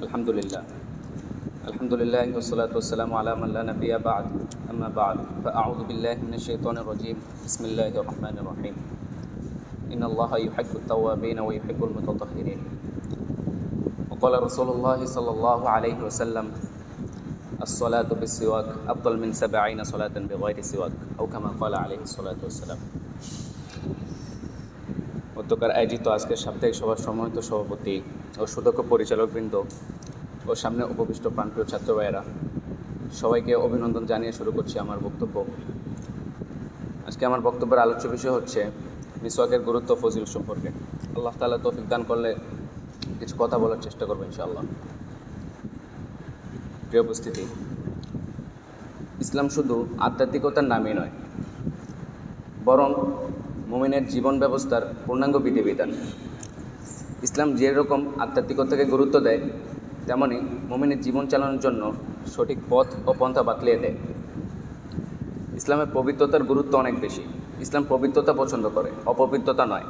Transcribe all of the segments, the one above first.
الحمد لله الحمد لله والصلاة والسلام على من لا نبي بعد. أما بعد فأعوذ بالله من الشيطان الرجيم بسم الله الرحمن الرحيم إن الله يحب التوابين ويحب المتطهرين وقال رسول الله صلى الله عليه وسلم الصلاة بالسواك أفضل من سبعين صلاة بغير سواك أو كما قال عليه الصلاة والسلام. মধ্যকার আয়োজিত আজকের সাপ্তাহিক সভার সম্মানিত সভাপতি ও সুদক্ষ পরিচালকবৃন্দ ও সামনে উপবিষ্ট প্রাণপ্রিয় ছাত্র ভাইয়েরা সবাইকে অভিনন্দন জানিয়ে শুরু করছি আমার বক্তব্য। আজকে আমার বক্তব্যের আলোচ্য বিষয় হচ্ছে মিসওয়াকের গুরুত্ব ফজিল সম্পর্কে। আল্লাহ তাআলা তৌফিক দান করলে কিছু কথা বলার চেষ্টা করব ইনশাআল্লাহ। প্রিয় উপস্থিতি, ইসলাম শুধু আধ্যাত্মিকতার নামই নয়, বরং মুমিনের জীবন ব্যবস্থার পূর্ণাঙ্গ বিধিবিধান। ইসলাম যেরকম আধ্যাত্মিকতাকে গুরুত্ব দেয়, তেমনি মুমিনের জীবন চালানোর জন্য সঠিক পথ ও পন্থা বাতলিয়ে দেয়। ইসলামের পবিত্রতার গুরুত্ব অনেক বেশি। ইসলাম পবিত্রতা পছন্দ করে, অপবিত্রতা নয়।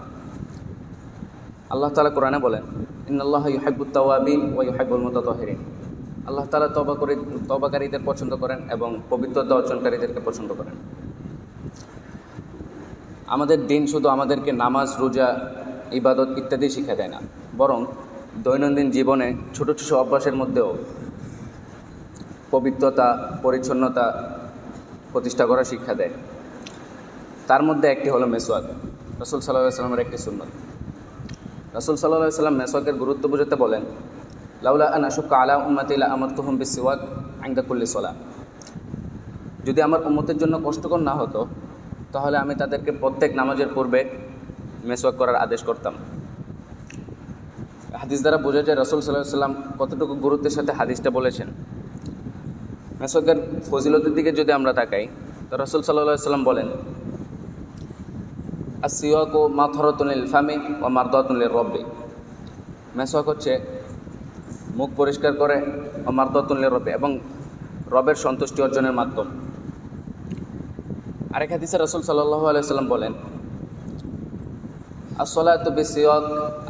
আল্লাহ তালা কোরআনে বলেন ইন্নআল্লাহ ইহাবুত্তাওয়াবিন ও ইহাবুল মুতাতহিরিন। আল্লাহ তালা তবা করে, তবাকারীদের পছন্দ করেন এবং পবিত্রতা অর্জনকারীদেরকে পছন্দ করেন। আমাদের দিন শুধু আমাদেরকে নামাজ, রোজা, ইবাদত ইত্যাদি শিক্ষা দেয় না, বরং দৈনন্দিন জীবনে ছোট ছোট অভ্যাসের মধ্যেও পবিত্রতা, পরিচ্ছন্নতা প্রতিষ্ঠা করার শিক্ষা দেয়। তার মধ্যে একটি হলো মেসোয়াক রসুল সাল্লাহ সাল্লামের একটি সুন্নত। রসুল সাল্লাহ সাল্লাম মেসোয়াকের গুরুত্ব বুঝাতে বলেন, লাউলা আন আশুক আলা উম্মাতিলা আমার তুহম বিসিওয়াক আইন্দাকুল্লি সোলা যদি আমার উম্মতের জন্য কষ্টকর না হতো তাহলে আমি তাদেরকে প্রত্যেক নামাজের পূর্বে মেসওয়াক করার আদেশ করতাম। হাদিস দ্বারা বোঝা যায় রসুল সাল্লাহ সাল্লাম কতটুকু গুরুত্বের সাথে হাদিসটা বলেছেন। মেসওয়াকের ফজিলতের দিকে যদি আমরা তাকাই, তো রসুল সাল্লাহ সাল্লাম বলেন আর ও মাথরতুল ফামি ও মারদাতুল রব্বে। মেসওয়াক হচ্ছে মুখ পরিষ্কার করে ও মারদাতুল রব্বে এবং রবের সন্তুষ্টি অর্জনের মাধ্যম। আরেক হাদিসে রসুল সাল্লাহ আলাইসাল্লাম বলেন আসলাত বিসিওয়াক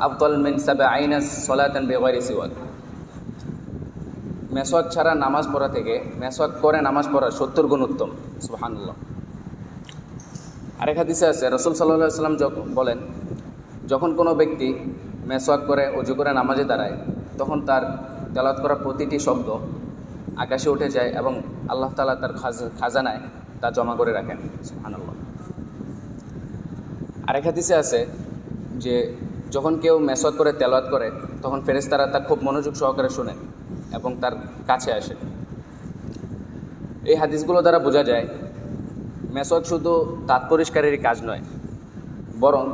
আফদল মিন সাবে আইনাস সলাতেন সিওয়াক। মেসওয়াক ছাড়া নামাজ পড়া থেকে মেসওয়াক করে নামাজ পড়া সত্তর গুণ উত্তম। সুহানুল্লাহ আরেক হাদিসে আছে, রসুল সাল্লাহ সাল্লাম যখন বলেন, যখন কোনো ব্যক্তি মেসওয়াক করে অজু করে নামাজে দাঁড়ায়, তখন তার তেলাত করা প্রতিটি শব্দ আকাশে উঠে যায় এবং আল্লাহ তালা তার খাজানায় তা জমা করে রাখেন সুহানাল্লাহ আরেক হাদিসে আছে যে যখন কেউ মেসওয়াত করে, তেলাওয়াত করে, তখন ফেরেস্তারা তা খুব মনোযোগ সহকারে শোনেন এবং তার কাছে আসে এই হাদিসগুলো দ্বারা বোঝা যায়, মেসওয়াক শুধু দাঁত কাজ নয়, বরং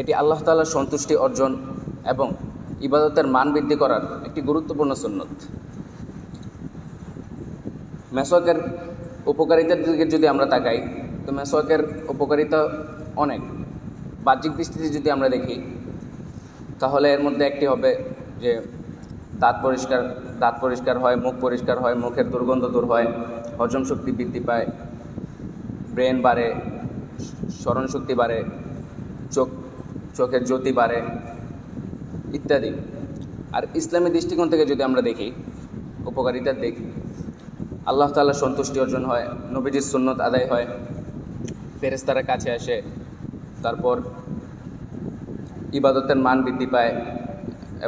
এটি আল্লাহ তাল্লার সন্তুষ্টি অর্জন এবং ইবাদতের মান বৃদ্ধি করার একটি গুরুত্বপূর্ণ সুন্নত। মেসওয়াকের উপকারিতার দিকে যদি আমরা তাকাই, তো মেসওয়াকের উপকারিতা অনেক। বাহ্যিক দৃষ্টিতে যদি আমরা দেখি, তাহলে এর মধ্যে একটি হবে যে দাঁত পরিষ্কার দাঁত পরিষ্কার হয়, মুখ পরিষ্কার হয়, মুখের দুর্গন্ধ দূর হয়, হজম শক্তি বৃদ্ধি পায়, ব্রেন বাড়ে, স্মরণ শক্তি বাড়ে, চোখ, চোখের জ্যোতি বাড়ে, ইত্যাদি। আর ইসলামী দৃষ্টিকোণ থেকে যদি আমরা দেখি উপকারিতার দিক আল্লাহ তাল্লাহ সন্তুষ্টি অর্জন হয়, নবীজির সুন্নত আদায় হয়। ফেরেস্তারা কাছে আসে, তারপর ইবাদতের মান বৃদ্ধি পায়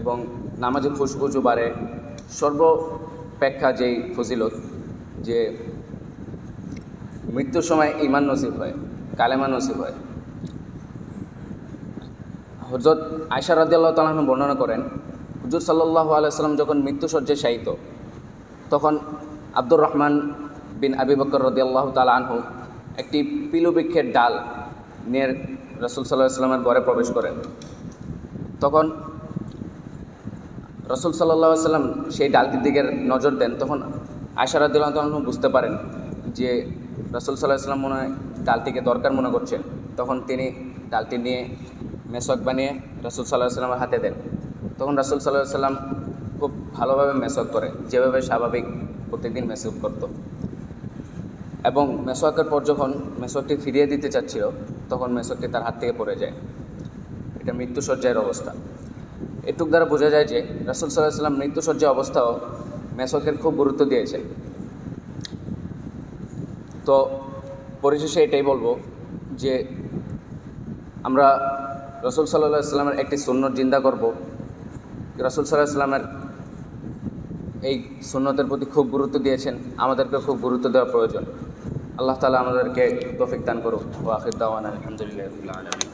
এবং নামাজে খুশখুশু বাড়ে। সর্বপেক্ষা যেই ফজিলত, যে মৃত্যুর সময় ইমান নসিব হয়, কালেমা নসিব হয়। হজরত আয়সা রাদিয়াল্লাহ তালাহ বর্ণনা করেন, হুজুর সাল্লাহ আলাইসাল্লাম যখন মৃত্যুসজ্জায় শায়িত, তখন আব্দুর রহমান বিন আবি বকর রদিয়াল্লাহ তালা আনহু একটি পিলুবৃক্ষের ডাল নিয়ে রসুল সাল্লাহ সাল্লামের ঘরে প্রবেশ করেন। তখন রসুল সাল্লাহ সাল্লাম সেই ডালটির দিকে নজর দেন। তখন আশারাদুল্লাহ তালু বুঝতে পারেন যে রসুল সাল্লাহ সাল্লাম মনে হয় ডালটিকে দরকার মনে করছেন। তখন তিনি ডালটি নিয়ে মেসক বানিয়ে রসুল সাল্লাহ সাল্লামের হাতে দেন। তখন রসুল সাল্লাহ সাল্লাম খুব ভালোভাবে মেসক করে। যেভাবে স্বাভাবিক প্রত্যেকদিন মেসক করতো। এবং মেসোয়াকের পর যখন মেসোয়াকটি ফিরিয়ে দিতে চাচ্ছিল, তখন মেসোয়াকটি তার হাত থেকে পড়ে যায়। এটা মৃত্যুসজ্জায়ের অবস্থা। এটুক দ্বারা বোঝা যায় যে রাসুল সাল্লাহ সাল্লাম মৃত্যুসজ্জা অবস্থাও মেসওয়াকের খুব গুরুত্ব দিয়েছেন তো পরিশেষে এটাই বলব যে আমরা রসুল সাল্লাহ সাল্লামের একটি সুন্নত জিন্দা করব। রসুল সাল্লাহ সাল্লামের এই সুন্নতের প্রতি খুব গুরুত্ব দিয়েছেন। আমাদেরকে খুব গুরুত্ব দেওয়া প্রয়োজন। আল্লাহ তালা আমাদেরকে তফিক দান করুক। ওয়াকিদ দাওয়ান আলহামদুলিল্লাহ